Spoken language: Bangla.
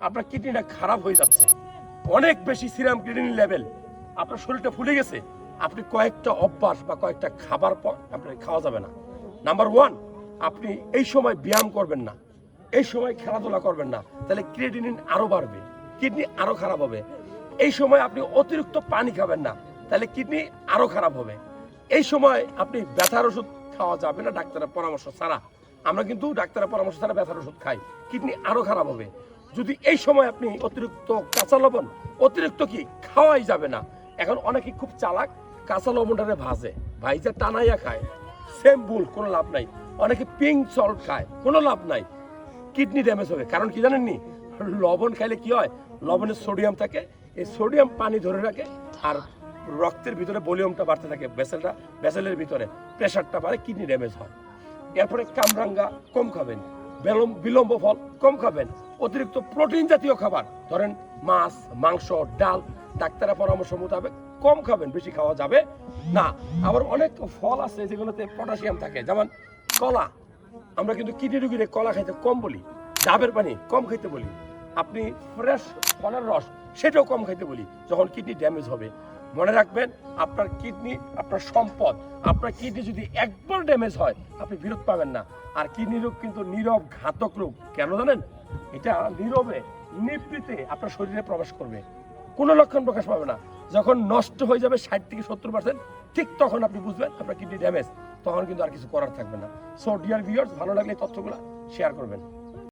আপনার কিডনিটা খারাপ হয়ে যাচ্ছে। অনেক বেশি সিরাম কিডনি লেভেল। আপনার শরীরটা ফুলে গেছে। আপনি কয়েকটা অভ্যাস বা কয়েকটা খাবার আপনার খাওয়া যাবে না। নাম্বার ওয়ান আপনি এই সময় ব্যায়াম করবেন না। এই সময় খেলাধুলা করবেন না। তাহলে ক্রিয়েটিনিন আরও বাড়বে। কিডনি আরও খারাপ হবে। এই সময় আপনি অতিরিক্ত পানি খাবেন না। তাহলে কিডনি আরও খারাপ হবে। এই সময় আপনি ব্যথার ওষুধ খাওয়া যাবে না, ডাক্তারের পরামর্শ ছাড়া। আমরা কিন্তু ডাক্তারের পরামর্শ ছাড়া ব্যথার ওষুধ খাই। কিডনি আরও খারাপ হবে। যদি এই সময় আপনি অতিরিক্ত কাঁচা লবণ, অতিরিক্ত কি খাওয়াই যাবে না? এখন অনেকে খুব চালাক, কাঁচা লবণটারে ভাজে। ভাইজা টানাইয়া খায় সেম ভুল, কোনো লাভ নাই। অনেকে পিঙ্ক সল্ট খায়, কোনো লাভ নাই। কিডনি ড্যামেজ হবে। কারণ কি জানেন নি লবণ খাইলে কি হয়? লবণের সোডিয়াম থাকে, এই সোডিয়াম পানি ধরে রাখে, আর রক্তের ভিতরে ভলিউমটা বাড়তে থাকে ভেসেলটা ভেসেলের ভিতরে। প্রেশারটা বাড়ে কিডনি ড্যামেজ হয়। এরপরে কামরাঙ্গা কম খাবেন। বিলম্ব ফল কম খাবেন। অতিরিক্ত প্রোটিন জাতীয় খাবার, ধরেন মাছ, মাংস, ডাল, ডাক্তারের পরামর্শ মোতাবেক কম খাবেন, বেশি খাওয়া যাবে না। আবার অনেক ফল আছে যেগুলোতে পটাশিয়াম থাকে, যেমন কলা। আমরা কিন্তু কিডনি রুগীরে কলা খাইতে কম বলি, ডাবের পানি কম খাইতে বলি। আপনি ফ্রেশ ফলের রস, সেটাও কম খাইতে বলি, যখন কিডনি ড্যামেজ হবে। মনে রাখবেন, আপনার কিডনি, আপনার সম্পদ, আপনার কিডনি যদি একবার ড্যামেজ হয়, আপনি বিরত পাবেন না। আর কিডনি রোগ কিন্তু নীরব ঘাতক রোগ। কেন জানেন? এটা নীরবে, নিবৃতে আপনার শরীরে প্রবেশ করবে। কোনো লক্ষণ প্রকাশ পাবে না। যখন নষ্ট হয়ে যাবে ষাট থেকে সত্তর পার্সেন্ট ঠিক তখন আপনি বুঝবেন আপনার কিডনি ড্যামেজ তখন কিন্তু আর কিছু করার থাকবে না। সো ডিয়ার ভিউয়ার্স ভালো লাগলে তথ্যগুলো শেয়ার করবেন।